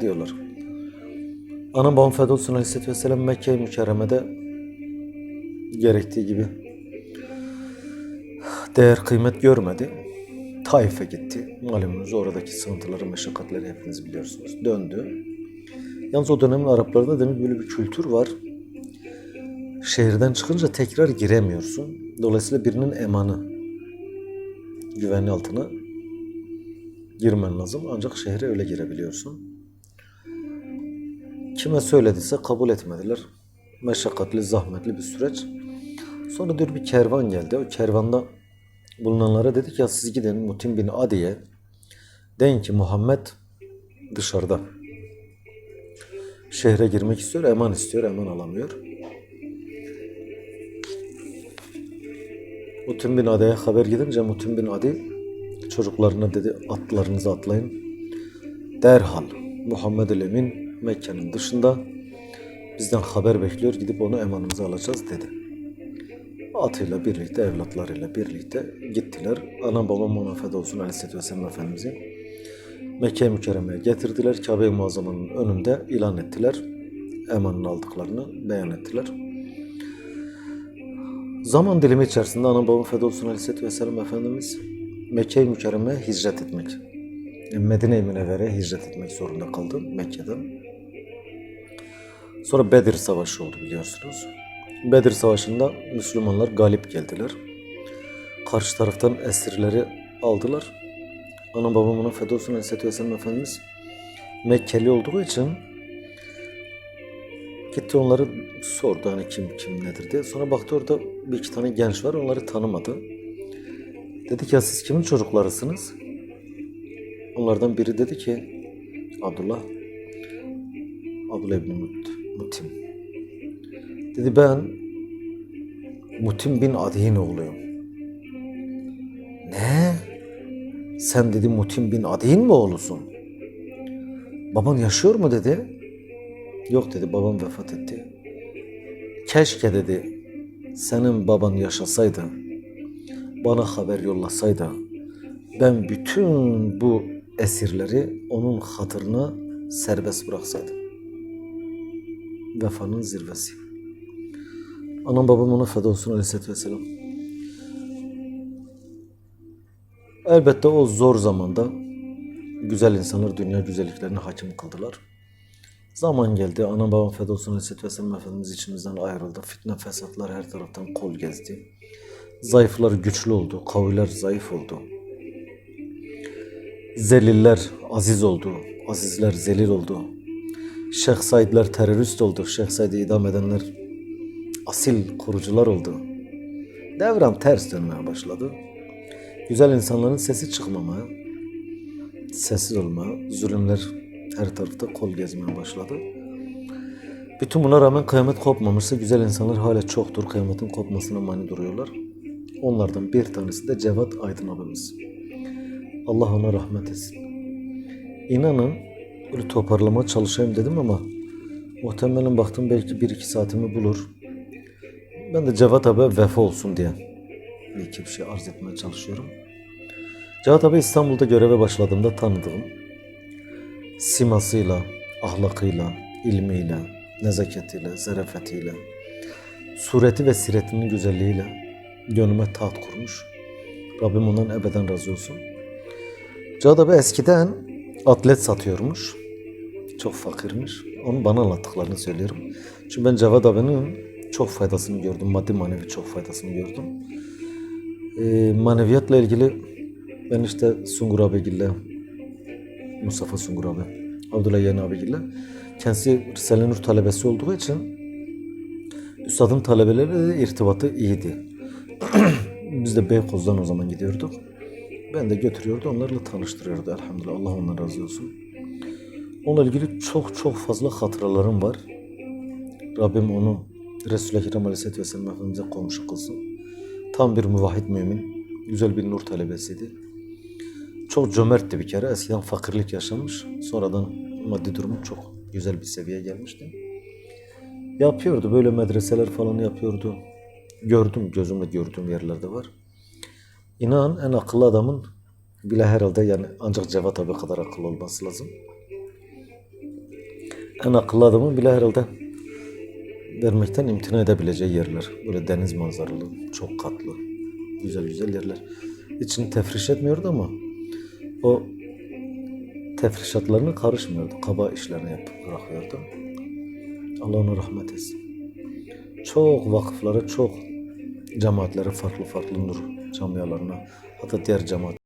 diyorlar. Anam babam feda olsun aleyhisselatü vesselam Mekke-i Mükerreme'de gerektiği gibi değer kıymet görmedi. Taif'e gitti. Malumunuz oradaki sıkıntıları, meşakkatleri hepiniz biliyorsunuz. Döndü. Yalnız o dönemin Araplarında demek böyle bir kültür var. Şehirden çıkınca tekrar giremiyorsun. Dolayısıyla birinin emanı güvenli altına girmen lazım. Ancak şehre öyle girebiliyorsun. Kime söylediyse kabul etmediler. Meşakkatli, zahmetli bir süreç. Sonra diyor bir kervan geldi. O kervanda bulunanlara dedi ki ya siz gidin Mutim bin Adi'ye deyin ki Muhammed dışarıda. Şehre girmek istiyor, eman istiyor, eman alamıyor. Mutim bin Adi'ye haber gidince Mutim bin Adi çocuklarına dedi atlarınızı atlayın. Derhal Muhammed el Emin Mekke'nin dışında bizden haber bekliyor gidip onu emanımıza alacağız dedi. Atıyla birlikte evlatlarıyla birlikte gittiler. Anam babam ona feda olsun Aleyhisselatü Vesselam Efendimiz'i Mekke-i Mükerreme'ye getirdiler. Kabe-i Muazzama'nın önünde ilan ettiler. Emanını aldıklarını beyan ettiler. Zaman dilimi içerisinde anam babam feda olsun Aleyhisselatü Vesselam Efendimiz Mekke-i Mükerreme'ye hicret etmek, Medine-i Münevvere'ye hicret etmek zorunda kaldı Mekke'den. Sonra Bedir Savaşı oldu biliyorsunuz. Bedir Savaşı'nda Müslümanlar galip geldiler. Karşı taraftan esirleri aldılar. Anam babam ona feda olsun Efendimiz Mekkeli olduğu için gitti onları sordu hani kim kim nedir diye. Sonra baktı orada bir iki tane genç var onları tanımadı. Dedi ki ya siz kimin çocuklarısınız? Onlardan biri dedi ki Abdullah Abdullah İbni Mut- Mutim. Dedi ben Mutim bin Adi'nin oğluyum. Ne? Sen dedi Mutim bin Adi'nin mi oğlusun? Baban yaşıyor mu dedi. Yok dedi babam vefat etti. Keşke dedi senin baban yaşasaydı bana haber yollasaydı ben bütün bu esirleri onun hatırına serbest bıraksaydım. Vefanın zirvesi. Anam babam ona feda olsun aleyhissalatü vesselam. Elbette o zor zamanda güzel insanlar dünya güzelliklerine hakim kıldılar. Zaman geldi. Anam babam feda olsun aleyhissalatü vesselam Efendimiz içimizden ayrıldı. Fitne fesatlar her taraftan kol gezdi. Zayıflar güçlü oldu. Kaviler zayıf oldu. Zeliller aziz oldu. Azizler zelil oldu. Şeyh Saidler terörist oldu. Şeyh Said'i idam edenler asil kurucular oldu. Devran ters dönmeye başladı. Güzel insanların sesi çıkmamaya, sessiz olmaya, zulümler her tarafta kol gezmeye başladı. Bütün buna rağmen kıyamet kopmamışsa güzel insanlar hala çoktur. Kıyametin kopmasına mani duruyorlar. Onlardan bir tanesi de Cevat Aydın abimiz. Allah ona rahmet etsin. İnanın böyle toparlama çalışayım dedim ama muhtemelen baktım belki bir iki saatimi bulur. Ben de Cevat abi vefa olsun diye bir iki bir şey arz etmeye çalışıyorum. Cevat abi İstanbul'da göreve başladığımda tanıdığım simasıyla, ahlakıyla, ilmiyle, nezaketiyle, zarafetiyle, sureti ve siretinin güzelliğiyle gönlüme taht kurmuş. Rabbim ondan ebeden razı olsun. Cevat abi eskiden atlet satıyormuş. Çok fakirmiş. Onun bana anlattıklarını söylüyorum. Çünkü ben Cevat abinin çok faydasını gördüm. Maddi manevi çok faydasını gördüm. Ee, maneviyatla ilgili ben işte Sungur abigille, Mustafa Sungur abi, Abdullah Yeni abigille kendisi Risale Nur talebesi olduğu için Üstadın talebeleriyle irtibatı iyiydi. Biz de Beykoz'dan o zaman gidiyorduk. Ben de götürüyordu, onlarla tanıştırıyordu elhamdülillah. Allah ondan razı olsun. Onunla ilgili çok çok fazla hatıralarım var. Rabbim onu Resulü Ekrem Aleyhisselatü Vesselam Efendimiz'e komşu kılsın. Tam bir muvahhid mümin, güzel bir nur talebesiydi. Çok cömertti bir kere. Eskiden fakirlik yaşamış. Sonradan maddi durumu çok güzel bir seviyeye gelmişti. Yapıyordu böyle medreseler falan yapıyordu. Gördüm gözümle gördüğüm yerlerde var. İnan en akıllı adamın bile herhalde yani ancak Cevat abi kadar akıllı olması lazım. en akıllı adamın bile herhalde vermekten imtina edebileceği yerler. Böyle deniz manzaralı, çok katlı, güzel güzel yerler. İçini tefriş etmiyordu ama o tefrişatlarına karışmıyordu. Kaba işlerini yapıp bırakıyordu. Allah ona rahmet etsin. Çok vakıflara, çok cemaatlere, farklı farklı nur camialarına, hatta diğer cemaat